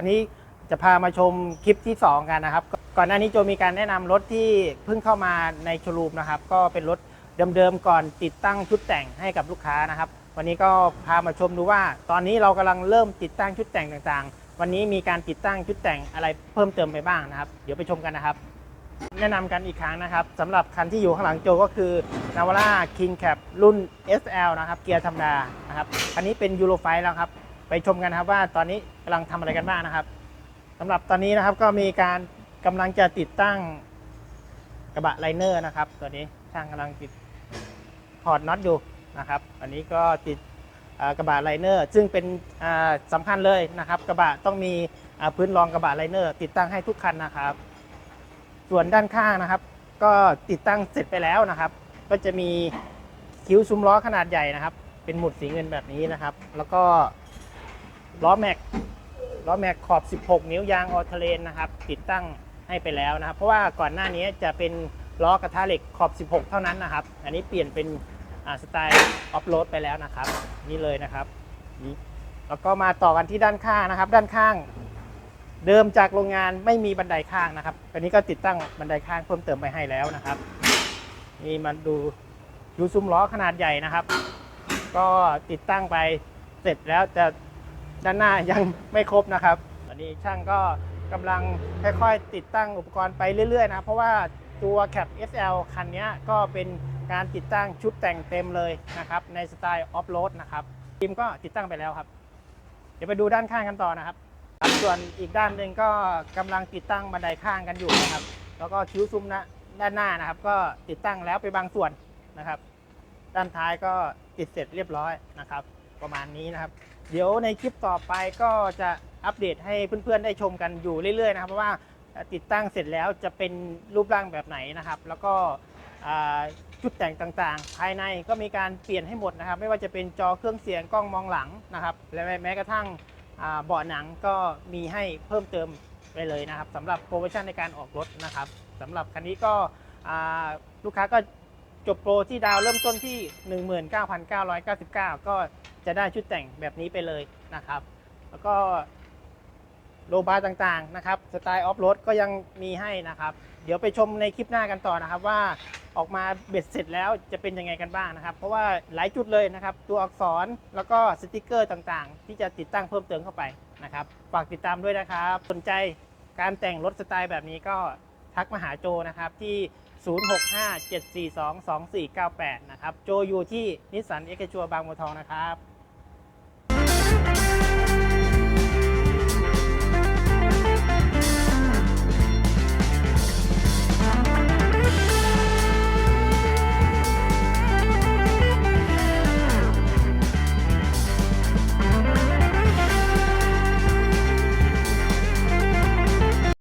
ันนี้จะพามาชมคลิปที่ 2 กันนะครับ ก่อนหน้านี้โจมีการแนะนำรถที่เพิ่งเข้ามาในโชว์รูมนะครับ ก็เป็นรถเดิมๆก่อนติดตั้งชุดแต่งให้กับลูกค้านะครับ วันนี้ก็พามาชมดูว่า ตอนนี้เรากำลังเริ่มติดตั้งชุดแต่งต่างๆ วันนี้มีการติดตั้งชุดแต่งอะไรเพิ่มเติมไปบ้างนะครับ เดี๋ยวไปชมกันนะครับ แนะนำกันอีกครั้งนะครับสำหรับคันที่อยู่ข้างหลังโจก็คือ n a v a r a King Cap รุ่น SL นะครับเกียร์ธรรมดานะครับคันนี้เป็นยูโรไฟแล้วครับ ไปชมกันครับว่าตอนนี้กำลังทำอะไรกันบ้างนะครับสำหรับตอนนี้นะครับก็มีการกำลังจะติดตั้งกระบะไลเนอร์นะครับตัวนี้ช่างกำลังติดถอดน็อตอยู่นะครับอันนี้ก็ติดกระบะไลเนอร์ซึ่งเป็นอ่าสำคัญเลยนะครับ กระบะต้องมีพื้นรองกระบะไลเนอร์ติดตั้งให้ทุกคันนะครับ ส่วนด้านข้างนะครับ ก็ติดตั้งเสร็จไปแล้วนะครับ ก็จะมีคิ้วซุ้มล้อขนาดใหญ่นะครับ เป็นหมุดสีเงินแบบนี้นะครับ แล้วก็ ล้อแม็กล้อแม็กขอบ 16 นิ้วยางออเทเลนนะครับ ติดตั้งให้ไปแล้วนะครับ เพราะว่าก่อนหน้านี้จะเป็นล้อกระทะเหล็กขอบ 16 เท่านั้นนะครับ อันนี้เปลี่ยนเป็นสไตล์ออฟโรดไปแล้วนะครับ นี่เลยนะครับนี่แล้วก็มาต่อกันที่ด้านข้างนะครับ ด้านข้าง เดิมจากโรงงานไม่มีบันไดข้างนะครับอันนี้ก็ติดตั้งบันไดข้างเพิ่มเติมไปให้แล้วนะครับ นี่มาดูดูซุ้มล้อขนาดใหญ่นะครับ ก็ติดตั้งไปเสร็จแล้วแต่ ด้านหน้ายังไม่ครบนะครับตอนนี้ช่างก็กำลังค่อยๆติดตั้งอุปกรณ์ไปเรื่อยๆนะเพราะว่าตัว Cap SL คันนี้ก็เป็นการติดตั้งชุดแต่งเต็มเลยนะครับในสไตล์ออฟโรดนะครับทีมก็ติดตั้งไปแล้วครับ เดี๋ยวไปดูด้านข้างกันต่อนะครับ ส่วนอีกด้านหนึ่งก็กำลังติดตั้งบันไดข้างกันอยู่นะครับ แล้วก็คิ้วซุ้มนะด้านหน้านะครับ ก็ติดตั้งแล้วไปบางส่วนนะครับ ด้านท้ายก็ติดเสร็จเรียบร้อยนะครับ ประมาณนี้นะครับ เดี๋ยวในคลิปต่อไปก็จะอัปเดตให้เพื่อนๆได้ชมกันอยู่เรื่อยๆนะครับเพราะว่าติดตั้งเสร็จแล้วจะเป็นรูปร่างแบบไหนนะครับ แล้วก็อ่าชุดแต่งต่างๆ ภายในก็มีการเปลี่ยนให้หมดนะครับ ไม่ว่าจะเป็นจอเครื่องเสียงกล้องมองหลังนะครับ และแม้กระทั่งเบาะหนังก็มีให้เพิ่มเติมไปเลยนะครับสำหรับโปรโมชั่นในการออกรถนะครับสำหรับคันนี้ก็ลูกค้าก็จบโปรที่ดาวเริ่มต้นที่ 19,999 ก็ จะได้ชุดแต่งแบบนี้ไปเลยนะครับ แล้วก็โลบาร์ต่างๆนะครับสไตล์ออฟโรดก็ยังมีให้นะครับ เดี๋ยวไปชมในคลิปหน้ากันต่อนะครับ ว่าออกมาเบ็ดเสร็จแล้วจะเป็นยังไงกันบ้างนะครับ เพราะว่าหลายจุดเลยนะครับ ตัวอักษรแล้วก็สติกเกอร์ต่างๆ ที่จะติดตั้งเพิ่มเติมเข้าไปนะครับฝากติดตามด้วยนะครับ สนใจการแต่งรถสไตล์แบบนี้ก็ทักมาหาโจนะครับที่ 0657422498 นะครับ โจอยู่ที่นิสสันเอ็กชัวบางบัวทองนะครับ